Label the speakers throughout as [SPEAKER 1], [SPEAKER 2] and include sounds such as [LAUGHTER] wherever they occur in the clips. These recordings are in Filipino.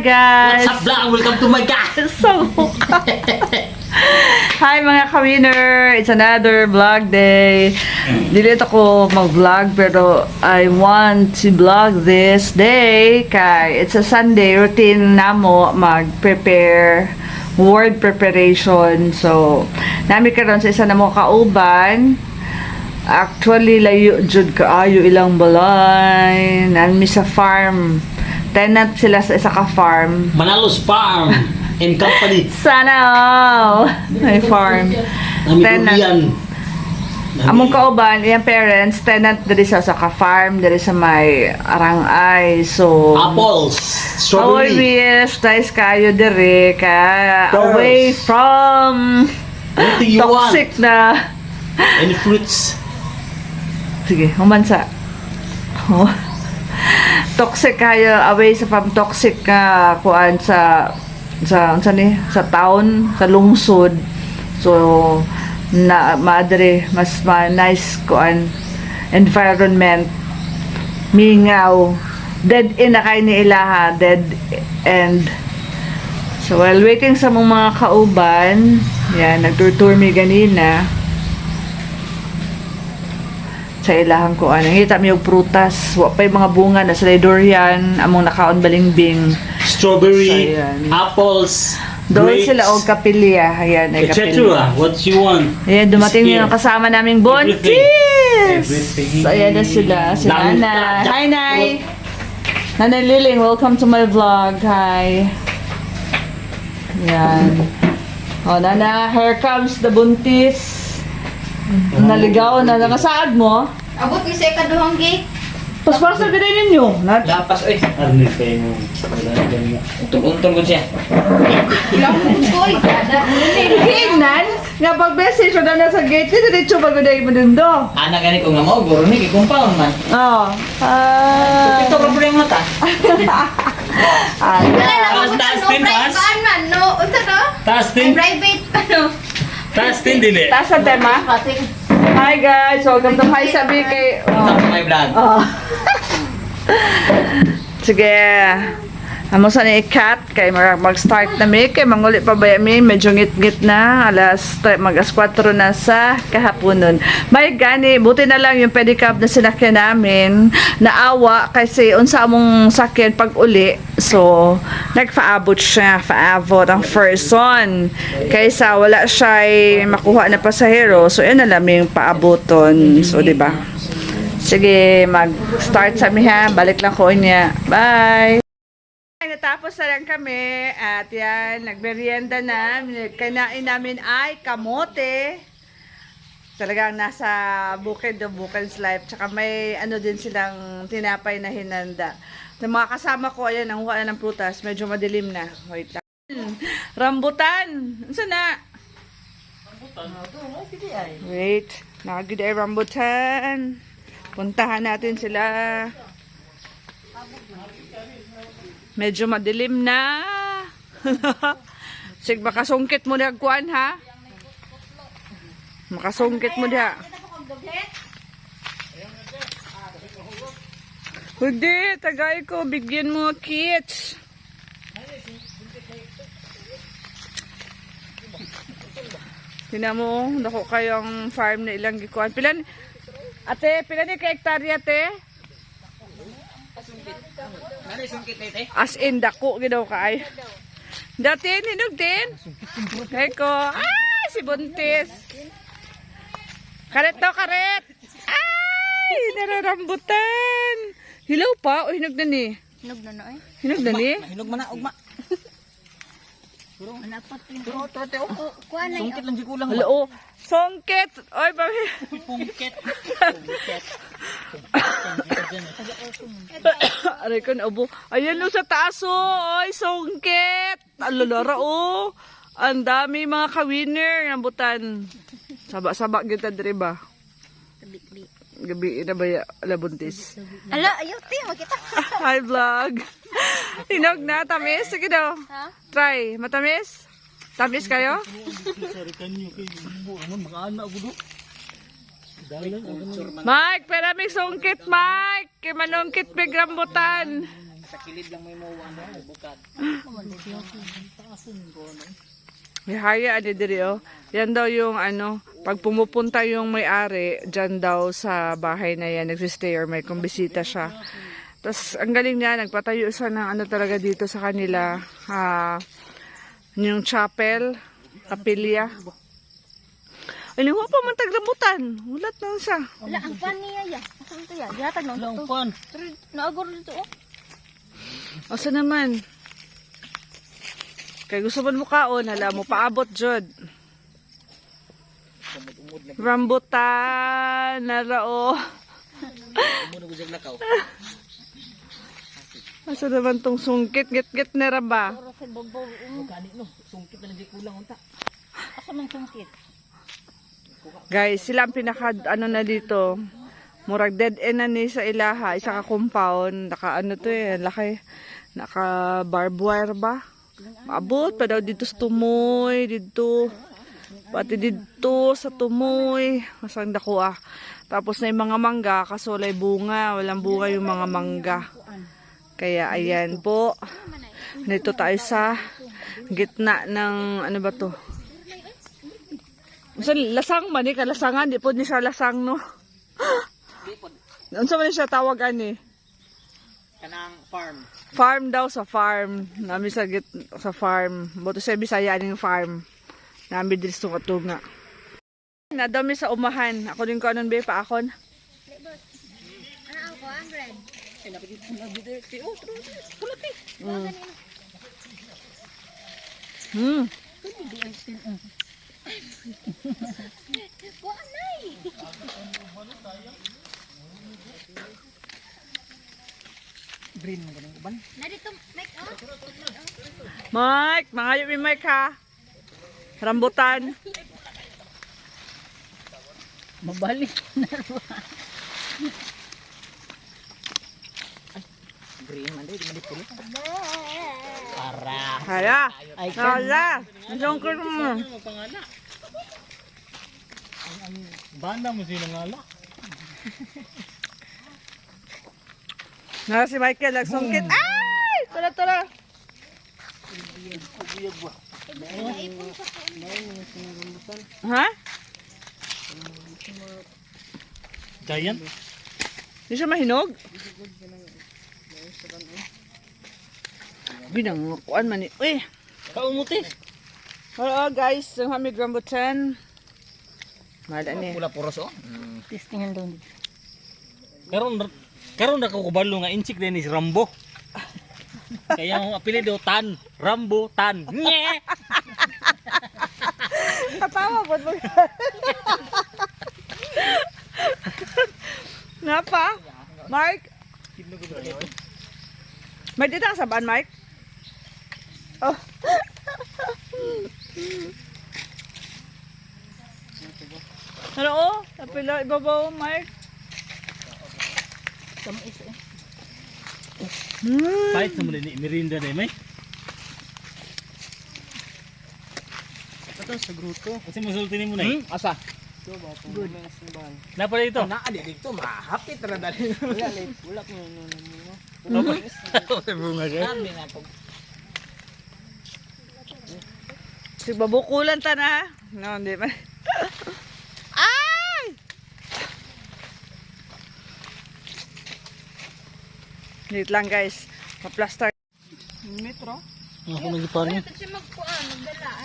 [SPEAKER 1] Guys!
[SPEAKER 2] What's up vlog? Welcome to my guy! [LAUGHS]
[SPEAKER 1] So, Hi mga ka-winner! It's another vlog day. Dili ako mag-vlog pero I want to vlog this day kay it's a Sunday routine namo mag-prepare word preparation. So, nami karon sa isa na mo kauban. Actually, layo jud kaayo ilang balay. Nami sa farm. Tenant sila sa isa ka farm.
[SPEAKER 2] Manalos Farm and Company. [LAUGHS]
[SPEAKER 1] Sana all. May farm.
[SPEAKER 2] Nami
[SPEAKER 1] Tenant. Among kauban, iyang parents, tenant diri sa sa ka-farm, diri sa may arangay. So,
[SPEAKER 2] Apples.
[SPEAKER 1] how I
[SPEAKER 2] Strawberry.
[SPEAKER 1] wish, guys, kayo diri, ka
[SPEAKER 2] Pearls.
[SPEAKER 1] away from
[SPEAKER 2] Anything you want.
[SPEAKER 1] toxic na,
[SPEAKER 2] Any fruits.
[SPEAKER 1] sige, humansa. Oh. Toxic kayo, away sa from toxic ka, kuan sa, sa, sa ni, sa town, sa lungsod. So, na madre mas ma nice kuan environment. Mingaw. Dead in na kay ni ilaha dead end. So while waiting sa mong mga kauban yan nagtur-tour mi ganina sa ilahang kuan nakita mi og prutas wa pay mga bunga na sa durian among nakaon balingbing
[SPEAKER 2] Strawberry.
[SPEAKER 1] Sayang.
[SPEAKER 2] Apples.
[SPEAKER 1] doon
[SPEAKER 2] grapes,
[SPEAKER 1] sila og kapilya ayan ay kapilya.
[SPEAKER 2] What you want.
[SPEAKER 1] Ayan, dumating yung kasama naming Bontis! So, ayan na sila. Si Nanay. Hi, Nay! Nanay Liling, welcome to my vlog. Hi. Ayan. O, Nana, here comes the Buntis. Naligaw na nangasaad mo.
[SPEAKER 3] Abot ni sa ikaduhang gate.
[SPEAKER 1] Paspasa ka din ninyo. Nat
[SPEAKER 4] Lapas eh.
[SPEAKER 2] Arnil kayo mo. Wala na ganyan.
[SPEAKER 4] Untong-untong ko siya.
[SPEAKER 3] Ilang muskoy. Kada nini.
[SPEAKER 1] Hignan, nga pag-message ko na nasa gate, dito dito pag-uday mo din do.
[SPEAKER 4] Anak gani ko nga mo, guro ni kikumpaon man.
[SPEAKER 1] Oh. Ah.
[SPEAKER 4] Ito problema ta.
[SPEAKER 1] Ah.
[SPEAKER 2] Taas, taas din, taas.
[SPEAKER 3] private man no. Unsa to?
[SPEAKER 2] Taas din.
[SPEAKER 3] private ano.
[SPEAKER 2] Taas din dili.
[SPEAKER 1] Taas ang tema. Hi guys, welcome to Hi Sabi kay...
[SPEAKER 4] Ito ko may vlog.
[SPEAKER 1] Oh. [LAUGHS] Sige. Amo sa ni Kat kay mag- mag-start na mi. Kay manguli pa ba mi? Medyo ngit-ngit na. Alas tre- mag alas 4 na sa kahaponon. May gani buti na lang yung pedicab na sinakyan namin. Naawa kasi unsa among sakyan pag uli so nagfaabot siya faabot ang first one. Kaysa wala siya makuha na pasahero. So yun na lang yung paaboton so di ba? Sige, mag-start sa mi ha. Balik lang ko niya. Bye! Ay, Natapos na lang kami at yan, nagmerienda na. Kinain namin ay kamote. Talagang nasa bukid o bukid's life. Tsaka may ano din silang tinapay na hinanda. Yung mga kasama ko, ayan, ang na ng prutas. Medyo madilim na. Wait lang. Rambutan! Saan na? Wait. Nakagid ay rambutan. Puntahan natin sila. Medyo madilim na. [LAUGHS] Sig makasungkit mo na kuan ha. Makasungkit mo na. Hindi, tagay ko. Bigyan mo kits. Tingnan mo, dako kayong farm na ilang gikuan. Pilan, ate, pilan ni ka ate?
[SPEAKER 4] Ano sungkit na ite?
[SPEAKER 1] As in, dako ginaw kay. Dati, hinog din. Kay ko, ah, si Buntis. Karet daw, karet. Ay, nararambutan. Hilaw pa, o hinog na ni.
[SPEAKER 3] Hinog na no eh.
[SPEAKER 1] Hinog na ni.
[SPEAKER 4] Hinog man na, ugma.
[SPEAKER 3] Anapat rin.
[SPEAKER 4] Pero ito, ito, oh.
[SPEAKER 3] Kuha na
[SPEAKER 4] Sungkit lang di kulang.
[SPEAKER 1] Hello, oh. Songket. Oy, babi.
[SPEAKER 4] Pungkit. [LAUGHS] [LAUGHS]
[SPEAKER 1] Aray ko na ubo. Ayan lo sa taas oh. Oy, songket. Alalara oh. Ang dami mga ka-winner ng butan. Saba-saba kita diri ba? Gabi na ba ya labuntis?
[SPEAKER 3] Ala, ayaw ti makita. [LAUGHS]
[SPEAKER 1] Hi vlog. Hinog na tamis sige daw.
[SPEAKER 3] Ha?
[SPEAKER 1] Try, matamis? Tamis kayo? Mike, pera may sungkit, Mike. Kay manungkit big rambutan.
[SPEAKER 4] Sa kilid lang may mawa na bukad.
[SPEAKER 1] Ihaya ani diri oh. Yan daw yung ano, pag pumupunta yung may-ari, dyan daw sa bahay na yan, nagsistay or may kumbisita siya. Tapos ang galing niya, nagpatayo siya ng ano talaga dito sa kanila, ah, yung chapel, kapilya. Ay, wa pa man taglabutan. Ulat na siya.
[SPEAKER 3] Wala, ang pan niya ya. Asan to ya? Dihatag nung
[SPEAKER 2] Lang
[SPEAKER 3] to.
[SPEAKER 2] pan.
[SPEAKER 3] Naagor dito oh.
[SPEAKER 1] Asa naman? Kay gusto mo mukaon, hala mo paabot jud. Rambutan,
[SPEAKER 4] ko siyang nakaw.
[SPEAKER 1] Asa naman tong sungkit, git-git na ra ba?
[SPEAKER 3] Para sa babaw.
[SPEAKER 4] Kani no, sungkit na hindi kulang unta.
[SPEAKER 3] Asa man sungkit?
[SPEAKER 1] Guys, sila ang pinaka ano na dito. Murag dead end na ni sa ilaha, isa ka compound, naka ano to eh, laki, naka barbed wire ba? Maabot pa daw dito sa tumoy, dito. Pati dito sa tumoy, masang dako ah. Tapos na yung mga mangga, kaso walay bunga, walang bunga yung mga mangga. Kaya ayan po. Dito tayo sa gitna ng ano ba to? Sa lasang man ni kalasangan, di po ni siya lasang no. Unsa man ni siya tawag ani?
[SPEAKER 4] Kanang farm.
[SPEAKER 1] Farm daw sa farm. Nami sa git sa farm. Boto sa Bisaya ning farm. Nami diri sa tunga. Nadami sa umahan. Ako din ko anon be pa akon.
[SPEAKER 3] Ano ako, ang bread?
[SPEAKER 1] Hmm.
[SPEAKER 3] Kuha nay.
[SPEAKER 4] Green mo ganun uban.
[SPEAKER 3] Na dito, make oh.
[SPEAKER 1] Mike, mangayo mi Mike ha. Rambutan.
[SPEAKER 4] Mabalik na Green man di man pula. Para.
[SPEAKER 1] Hala.
[SPEAKER 4] Ay,
[SPEAKER 1] Hala. Isang ko mo.
[SPEAKER 2] Banda mo sila ngala.
[SPEAKER 1] Nara si Michael nagsungkit. Ay! Tara, tara. Ha?
[SPEAKER 2] Giant.
[SPEAKER 1] Di siya mahinog? Binang kuan man ni. Uy!
[SPEAKER 2] Kaumuti.
[SPEAKER 1] Hello guys, yung hamig rambutan. Mala ni.
[SPEAKER 4] Pula puros oh.
[SPEAKER 3] Testingan doon.
[SPEAKER 2] Karon karon na ko kubalo nga inchik din is Rambo. Kaya ang apelido Tan, Rambo Tan. Nye.
[SPEAKER 1] Katawa po mo. Napa? Mike? May dito ang saban, Mike? Oh. Ano oh? Apila ibabaw, Mike? Hmm.
[SPEAKER 2] Kahit sa muli ni Mirinda na may. Ito sa gruto. Kasi masulti ni mo na eh.
[SPEAKER 4] Asa?
[SPEAKER 2] Napala ito.
[SPEAKER 4] Na adi dito mahapit ra dali. Wala. Wala ko no
[SPEAKER 2] Sa [LAUGHS] bunga siya.
[SPEAKER 4] Kami na pag
[SPEAKER 1] Si babukulan ta na. No, hindi man. Ay! Wait lang guys. Pa-plaster. Metro?
[SPEAKER 2] Ako
[SPEAKER 3] magdala.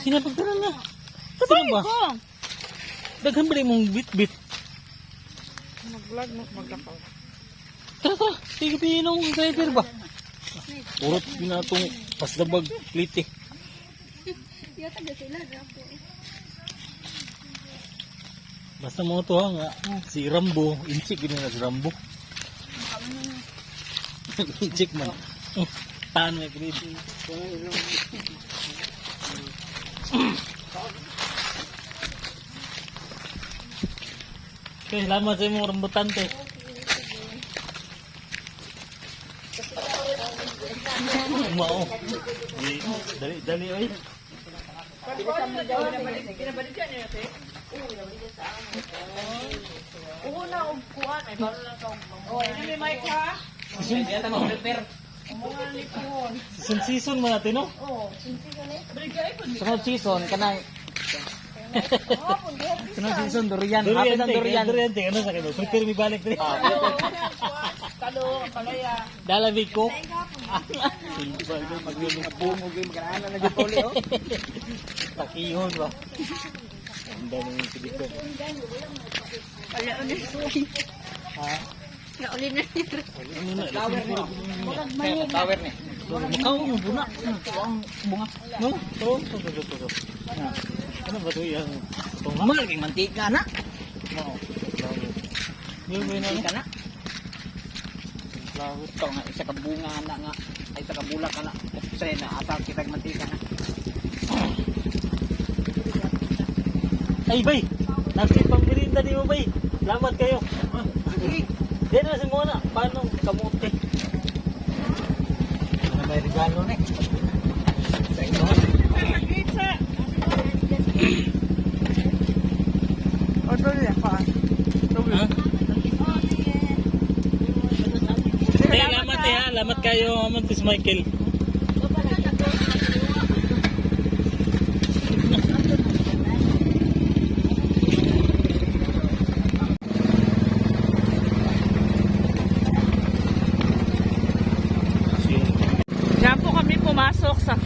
[SPEAKER 2] Sino pagdala niya? Sino ba? Daghan ba mong bit-bit?
[SPEAKER 1] Mag-vlog mo, maglakaw.
[SPEAKER 2] Tara tara. Sige pinong driver ba? Urot pinatong pasdabag plite.
[SPEAKER 3] Yata na sila ako.
[SPEAKER 2] Basta mo to ha nga. Si Rambo. Inchik gini na si Rambo. [LAUGHS] Inchik man. Taan may grade. Okay, salamat sa imong rambutan te. Mao. Di- Dali, dali oy.
[SPEAKER 1] Oo na, og kuhan. Ay, baro lang ka. Oh, ano may mic ha?
[SPEAKER 4] Hindi ata mo prepare.
[SPEAKER 2] Season season mo natin, no?
[SPEAKER 3] Oo, sinsi ko ni.
[SPEAKER 4] Sunod season, kanang Sunod season, durian.
[SPEAKER 2] Durian,
[SPEAKER 4] ng durian.
[SPEAKER 2] durian, te, ano sa kayo? Prepare mi balik diri.
[SPEAKER 1] Kalo, kalaya.
[SPEAKER 2] Dala mi ko.
[SPEAKER 4] Bungog yung magkaanan na dito ulit, oh.
[SPEAKER 2] Takihon ba? Ang dami ng dito.
[SPEAKER 3] Wala ulit.
[SPEAKER 2] Ha?
[SPEAKER 3] Wala ulit na nito.
[SPEAKER 2] Ano na?
[SPEAKER 4] Tower ni. Tower ni.
[SPEAKER 2] Makaw mo buna. Ang bunga. No? To, to, to, to, to. Ano ba 'to yan?
[SPEAKER 4] Mahal kay mantika na.
[SPEAKER 2] Yung na?
[SPEAKER 4] Mantika na.
[SPEAKER 2] Flower.
[SPEAKER 4] Ito nga, isa ka bunga na nga. Ay, isa ka bulak ka na. Sa na, atal kita mantika na.
[SPEAKER 2] Ay, bay! Nasa pang merinda ni mo, bay. Salamat kayo. Diyan na si Mona. Paano kamote?
[SPEAKER 4] Ano may regalo ni? Sa inyo.
[SPEAKER 1] Pizza. Order niya pa.
[SPEAKER 2] Ha? Te, lamat eh ha. Lamat kayo, Amantis Michael.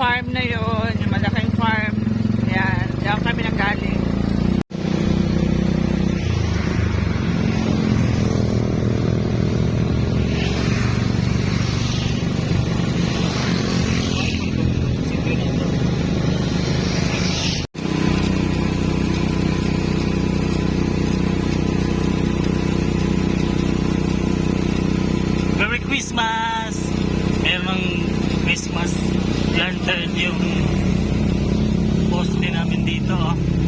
[SPEAKER 1] farm na yon, yung malaking farm. Ayan, diyan kami nanggaling.
[SPEAKER 2] Merry Christmas! Merong concern yung poste namin dito oh.